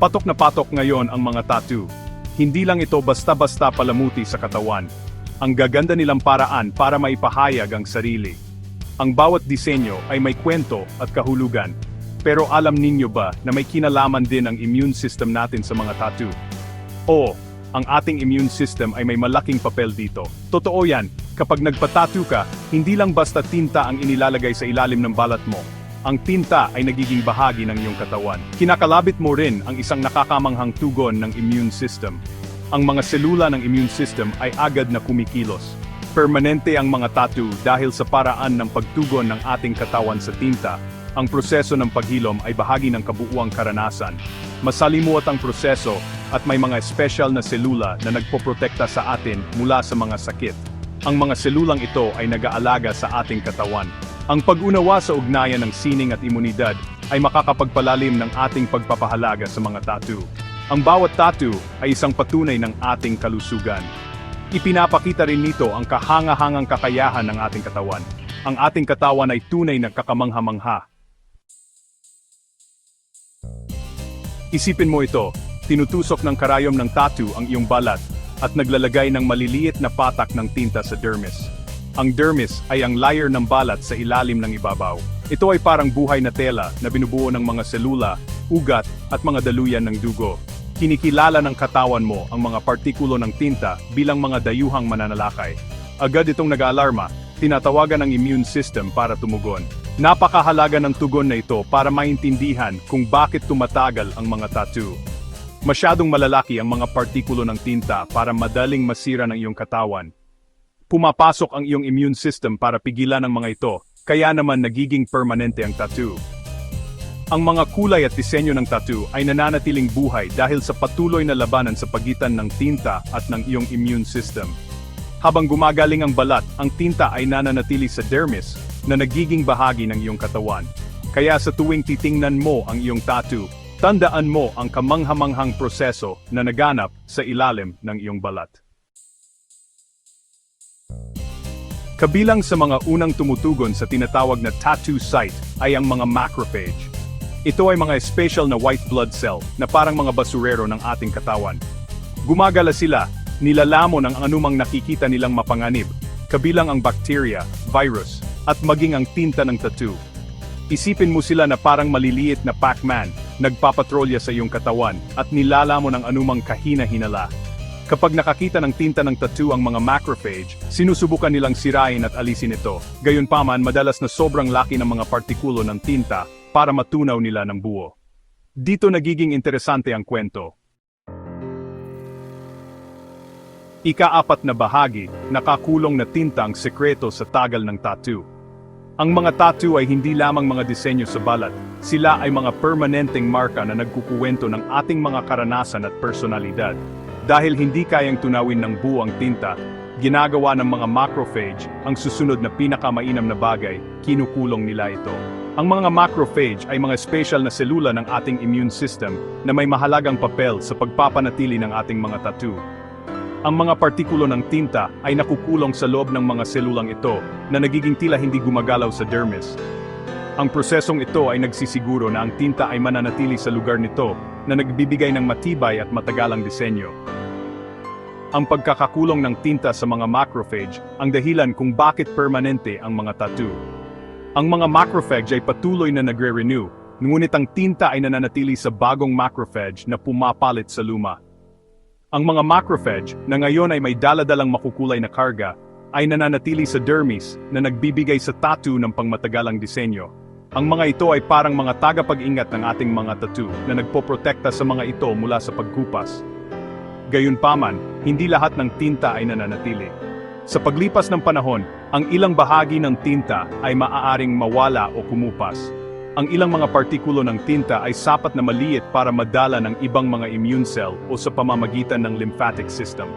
Patok na patok ngayon ang mga tattoo. Hindi lang ito basta-basta palamuti sa katawan. Ang gaganda nilang paraan para maipahayag ang sarili. Ang bawat disenyo ay may kwento at kahulugan. Pero alam ninyo ba na may kinalaman din ang immune system natin sa mga tattoo? Oo, ang ating immune system ay may malaking papel dito. Totoo yan, kapag nagpa-tattoo ka, hindi lang basta tinta ang inilalagay sa ilalim ng balat mo. Ang tinta ay nagiging bahagi ng iyong katawan. Kinakalabit mo rin ang isang nakakamanghang tugon ng immune system. Ang mga selula ng immune system ay agad na kumikilos. Permanente ang mga tattoo dahil sa paraan ng pagtugon ng ating katawan sa tinta. Ang proseso ng paghilom ay bahagi ng kabuuang karanasan. Masalimuot ang proseso at may mga special na selula na nagpoprotekta sa atin mula sa mga sakit. Ang mga selulang ito ay nag-aalaga sa ating katawan. Ang pag-unawa sa ugnayan ng sining at imunidad ay makakapagpalalim ng ating pagpapahalaga sa mga tattoo. Ang bawat tattoo ay isang patunay ng ating kalusugan. Ipinapakita rin nito ang kahanga-hangang kakayahan ng ating katawan. Ang ating katawan ay tunay na kakamangha-mangha. Isipin mo ito, tinutusok ng karayom ng tattoo ang iyong balat at naglalagay ng maliliit na patak ng tinta sa dermis. Ang dermis ay ang layer ng balat sa ilalim ng ibabaw. Ito ay parang buhay na tela na binubuo ng mga selula, ugat at mga daluyan ng dugo. Kinikilala ng katawan mo ang mga partikulo ng tinta bilang mga dayuhang mananalakay. Agad itong nag-aalarma, tinatawagan ng immune system para tumugon. Napakahalaga ng tugon na ito para maintindihan kung bakit tumatagal ang mga tattoo. Masyadong malalaki ang mga partikulo ng tinta para madaling masira ng iyong katawan. Pumapasok ang iyong immune system para pigilan ang mga ito, kaya naman nagiging permanente ang tattoo. Ang mga kulay at disenyo ng tattoo ay nananatiling buhay dahil sa patuloy na labanan sa pagitan ng tinta at ng iyong immune system. Habang gumagaling ang balat, ang tinta ay nananatili sa dermis na nagiging bahagi ng iyong katawan. Kaya sa tuwing titingnan mo ang iyong tattoo, tandaan mo ang kamanghamanghang proseso na naganap sa ilalim ng iyong balat. Kabilang sa mga unang tumutugon sa tinatawag na tattoo site ay ang mga macrophage. Ito ay mga special na white blood cell na parang mga basurero ng ating katawan. Gumagala sila, nilalamon ang anumang nakikita nilang mapanganib, kabilang ang bacteria, virus, at maging ang tinta ng tattoo. Isipin mo sila na parang maliliit na Pac-Man, nagpapatrolya sa iyong katawan at nilalamon ang anumang kahina-hinala. Kapag nakakita ng tinta ng tattoo ang mga macrophage, sinusubukan nilang sirain at alisin ito. Gayunpaman, madalas na sobrang laki ng mga partikulo ng tinta para matunaw nila ng buo. Dito nagiging interesante ang kwento. Ika-apat na bahagi, nakakulong na tinta ang sekreto sa tagal ng tattoo. Ang mga tattoo ay hindi lamang mga disenyo sa balat, sila ay mga permanenteng marka na nagkukuwento ng ating mga karanasan at personalidad. Dahil hindi kayang tunawin ng buo ang tinta, ginagawa ng mga macrophage ang susunod na pinakamainam na bagay, kinukulong nila ito. Ang mga macrophage ay mga special na selula ng ating immune system na may mahalagang papel sa pagpapanatili ng ating mga tattoo. Ang mga partikulo ng tinta ay nakukulong sa loob ng mga selulang ito na nagiging tila hindi gumagalaw sa dermis. Ang prosesong ito ay nagsisiguro na ang tinta ay mananatili sa lugar nito na nagbibigay ng matibay at matagalang disenyo. Ang pagkakakulong ng tinta sa mga macrophage ang dahilan kung bakit permanente ang mga tattoo. Ang mga macrophage ay patuloy na nagre-renew, ngunit ang tinta ay nananatili sa bagong macrophage na pumapalit sa luma. Ang mga macrophage, na ngayon ay may daladalang makukulay na karga, ay nananatili sa dermis na nagbibigay sa tattoo ng pangmatagalang disenyo. Ang mga ito ay parang mga tagapag-ingat ng ating mga tattoo na nagpoprotekta sa mga ito mula sa pagkupas. Gayunpaman, hindi lahat ng tinta ay nananatili. Sa paglipas ng panahon, ang ilang bahagi ng tinta ay maaaring mawala o kumupas. Ang ilang mga partikulo ng tinta ay sapat na maliit para madala ng ibang mga immune cell o sa pamamagitan ng lymphatic system.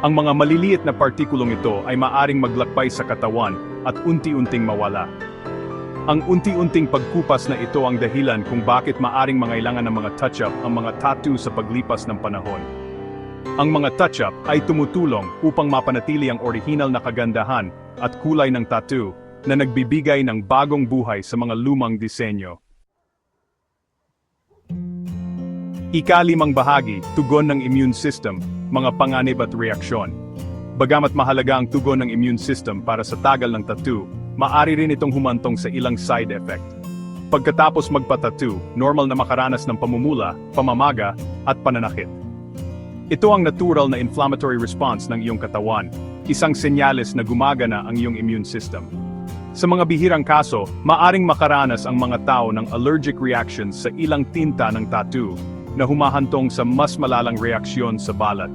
Ang mga maliliit na partikulong ito ay maaring maglakbay sa katawan at unti-unting mawala. Ang unti-unting pagkupas na ito ang dahilan kung bakit maaring mangailangan ng mga touch-up ang mga tattoo sa paglipas ng panahon. Ang mga touch-up ay tumutulong upang mapanatili ang orihinal na kagandahan at kulay ng tattoo na nagbibigay ng bagong buhay sa mga lumang disenyo. Ikalimang bahagi, tugon ng immune system, mga panganib at reaksyon. Bagamat mahalaga ang tugon ng immune system para sa tagal ng tattoo, maari rin itong humantong sa ilang side effect. Pagkatapos magpa-tattoo, normal na makaranas ng pamumula, pamamaga, at pananakit. Ito ang natural na inflammatory response ng iyong katawan, isang senyales na gumagana ang iyong immune system. Sa mga bihirang kaso, maaring makaranas ang mga tao ng allergic reactions sa ilang tinta ng tattoo na humahantong sa mas malalang reaksyon sa balat.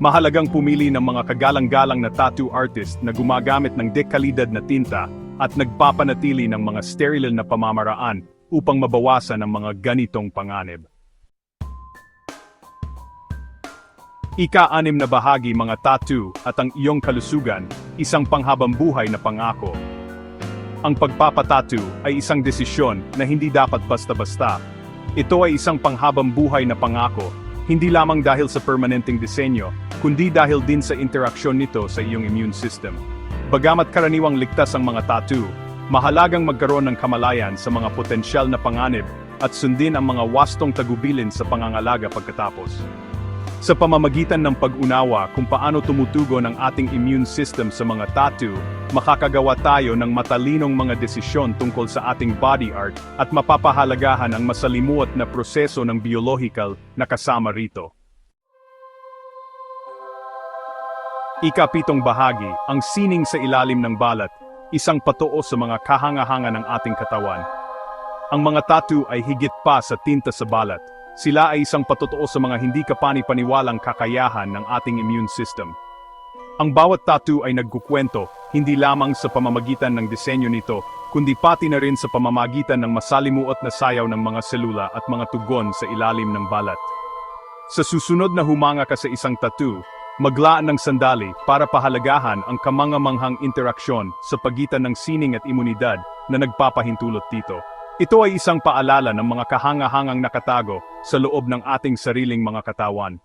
Mahalagang pumili ng mga kagalang-galang na tattoo artist na gumagamit ng dekalidad na tinta at nagpapanatili ng mga sterile na pamamaraan upang mabawasan ang mga ganitong panganib. Ika-anim na bahagi mga tattoo at ang iyong kalusugan, isang panghabang buhay na pangako. Ang pagpapatattoo ay isang desisyon na hindi dapat basta-basta. Ito ay isang panghabang buhay na pangako, hindi lamang dahil sa permanenteng disenyo, kundi dahil din sa interaksyon nito sa iyong immune system. Bagamat karaniwang ligtas ang mga tattoo, mahalagang magkaroon ng kamalayan sa mga potensyal na panganib at sundin ang mga wastong tagubilin sa pangangalaga pagkatapos. Sa pamamagitan ng pag-unawa kung paano tumutugon ang ating immune system sa mga tattoo, makakagawa tayo ng matalinong mga desisyon tungkol sa ating body art at mapapahalagahan ang masalimuot na proseso ng biological na kasama rito. Ikapitong bahagi, ang sining sa ilalim ng balat, isang patoo sa mga kahanga-hanga ng ating katawan. Ang mga tattoo ay higit pa sa tinta sa balat. Sila ay isang patotoo sa mga hindi kapani-paniwalang kakayahan ng ating immune system. Ang bawat tattoo ay nagkukwento, hindi lamang sa pamamagitan ng disenyo nito, kundi pati na rin sa pamamagitan ng masalimuot na sayaw ng mga selula at mga tugon sa ilalim ng balat. Sa susunod na humanga ka sa isang tattoo, maglaan ng sandali para pahalagahan ang kamangamanghang interaksyon sa pagitan ng sining at imunidad na nagpapahintulot dito. Ito ay isang paalala ng mga kahanga-hangang nakatago sa loob ng ating sariling mga katawan.